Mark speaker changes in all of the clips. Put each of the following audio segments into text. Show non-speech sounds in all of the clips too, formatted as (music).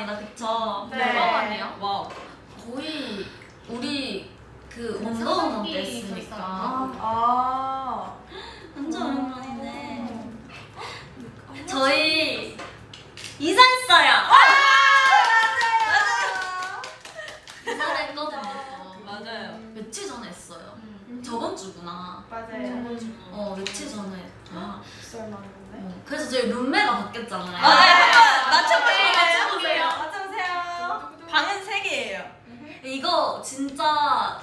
Speaker 1: 오랜만이다, 그쵸?
Speaker 2: 네.
Speaker 3: 대박이네요.
Speaker 4: 와우.
Speaker 1: 거의 우리 그 원더우먼 때 했으니까
Speaker 2: 아.
Speaker 1: 완전 오랜만이네. 저희 이사했어요. 이사했거든요.
Speaker 4: 맞아요.
Speaker 1: 며칠 전에 했어요.
Speaker 3: 음.
Speaker 1: 저번 주구나.
Speaker 2: 맞아요.
Speaker 1: 어 며칠 전에 했구나.
Speaker 2: 됐네.
Speaker 1: 어, 그래서 저희 룸메가 바뀌었잖아요.
Speaker 4: 아, 한
Speaker 1: 진짜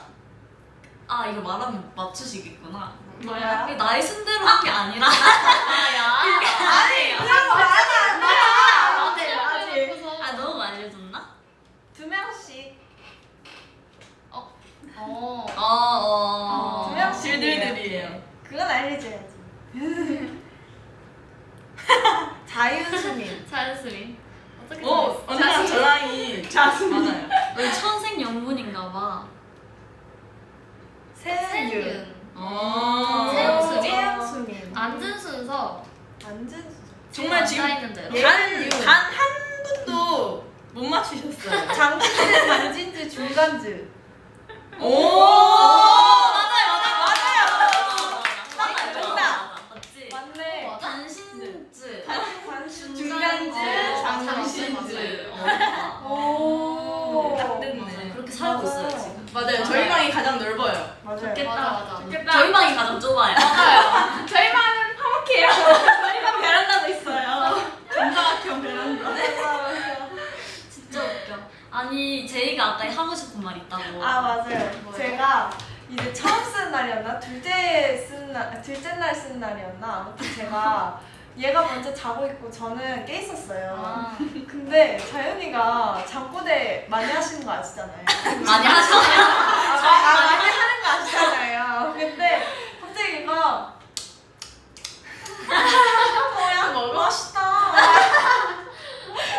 Speaker 1: 아 이거 말하면 맞추시겠구나.
Speaker 2: 뭐야?
Speaker 1: 이게 나의 순대로 한 게 아니라
Speaker 4: 아니, (laughs)
Speaker 2: 그런 거 맞아. 맞아.
Speaker 3: 맞아요.
Speaker 2: 아직.
Speaker 1: 아 너무 알려줬나?
Speaker 2: 두 명씩.
Speaker 3: 어.
Speaker 1: 어, 어.
Speaker 2: 두 명씩.
Speaker 4: 질들들이에요.
Speaker 2: 그건 알려줘야지. (laughs) 자유수민.
Speaker 3: 자연스레. 어떻게
Speaker 4: 오, 언니랑 저랑이 자수 맞아요.
Speaker 1: 우리 천생연분인가 봐.
Speaker 2: 세윤.
Speaker 3: 세윤.
Speaker 4: 어.
Speaker 3: 세윤수민?
Speaker 2: 세윤수민.
Speaker 3: 앉은 순서.
Speaker 4: 정말 지금
Speaker 3: 앉아있는 대로.
Speaker 2: 예.
Speaker 4: 단단 한 분도 못 맞추셨어요.
Speaker 2: 장진지, 단진지, 중간지.
Speaker 4: 오,
Speaker 1: 맞아요, 맞아요, 맞아요. 맞아요,
Speaker 4: 정답.
Speaker 1: 맞아, 맞지?
Speaker 2: 맞네.
Speaker 3: 맞아?
Speaker 1: 단신즈,
Speaker 2: 단신,
Speaker 4: 중간지,
Speaker 1: 어,
Speaker 4: 장신즈.
Speaker 1: 어, 있어요
Speaker 2: 맞아요.
Speaker 1: 지금.
Speaker 4: 맞아요. 저희 방이 가장 넓어요.
Speaker 2: 맞아요.
Speaker 1: 좋겠다.
Speaker 3: 맞아, 맞아.
Speaker 1: 저희 방이 가장 좁아요.
Speaker 3: 맞아요. 저희 방은 화목해요.
Speaker 4: 저희 방 베란다도 있어요. 정사각형 베란다.
Speaker 1: 진짜 웃겨. 아니 제이가 아까 하고 싶은 말 있다고.
Speaker 2: 아 맞아요.
Speaker 3: 뭐예요?
Speaker 2: 제가 이제 처음 쓰는 날이었나 둘째 쓰는 날 둘째 날 쓰는 날이었나 아무튼 제가 얘가 먼저 자고 있고 저는 깨 있었어요.
Speaker 3: 아.
Speaker 2: 근데 자연이가 잠꼬대 많이 하시는 거 아시잖아요.
Speaker 1: 많이 하잖아요.
Speaker 2: 아, 아, 많이 하는 거 아시잖아요. 근데 갑자기 얘가 뭐야 먹어 맛있다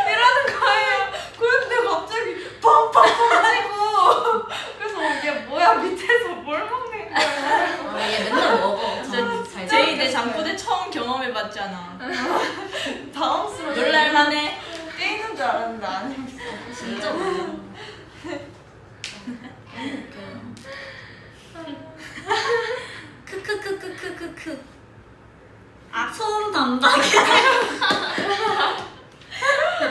Speaker 2: 이러는 거예요. 그런데 갑자기 펑펑펑 치고 그래서 이게 뭐야 밑에서 뭘 먹는 거야.
Speaker 1: 아, 얘 맨날 먹어. 진짜 잘
Speaker 4: 제이 내 장부대 경험해봤잖아. (laughs)
Speaker 2: 당황스러워.
Speaker 4: 놀랄만해.
Speaker 2: 깨 있는 줄 알았는데 아니었어.
Speaker 1: 진짜 웃겨. 크크크크크크크. 아, 소음 담당이.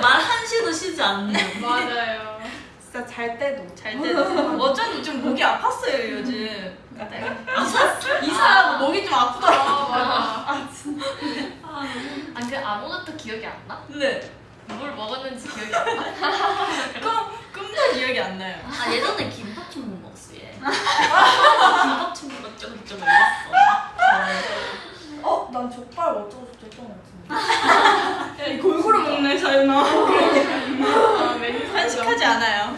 Speaker 1: 말 한시도 쉬지 않는.
Speaker 3: 맞아요.
Speaker 2: 진짜 잘 때도.
Speaker 4: 잘 때. 어쩐지 좀 목이 아팠어요 요즘. 이사 이사하고 목이 좀 아프더라고.
Speaker 3: 아, 맞아.
Speaker 2: 아 진짜.
Speaker 1: 아,
Speaker 3: 아, 그 아무것도 기억이 안 나?
Speaker 4: 네.
Speaker 3: 뭘 먹었는지 기억이 안 나? (laughs)
Speaker 4: 꿈 꿈도 기억이 안 나요.
Speaker 1: 아 예전에 김밥 충무 먹었어 얘. 김밥 좀좀 먹었어.
Speaker 2: 어, 난 족발 어쩌고 저쩌고 했던 것 같은데.
Speaker 4: 골고루 먹네 자연아.
Speaker 3: 아, 메뉴
Speaker 4: 편식하지 않아요.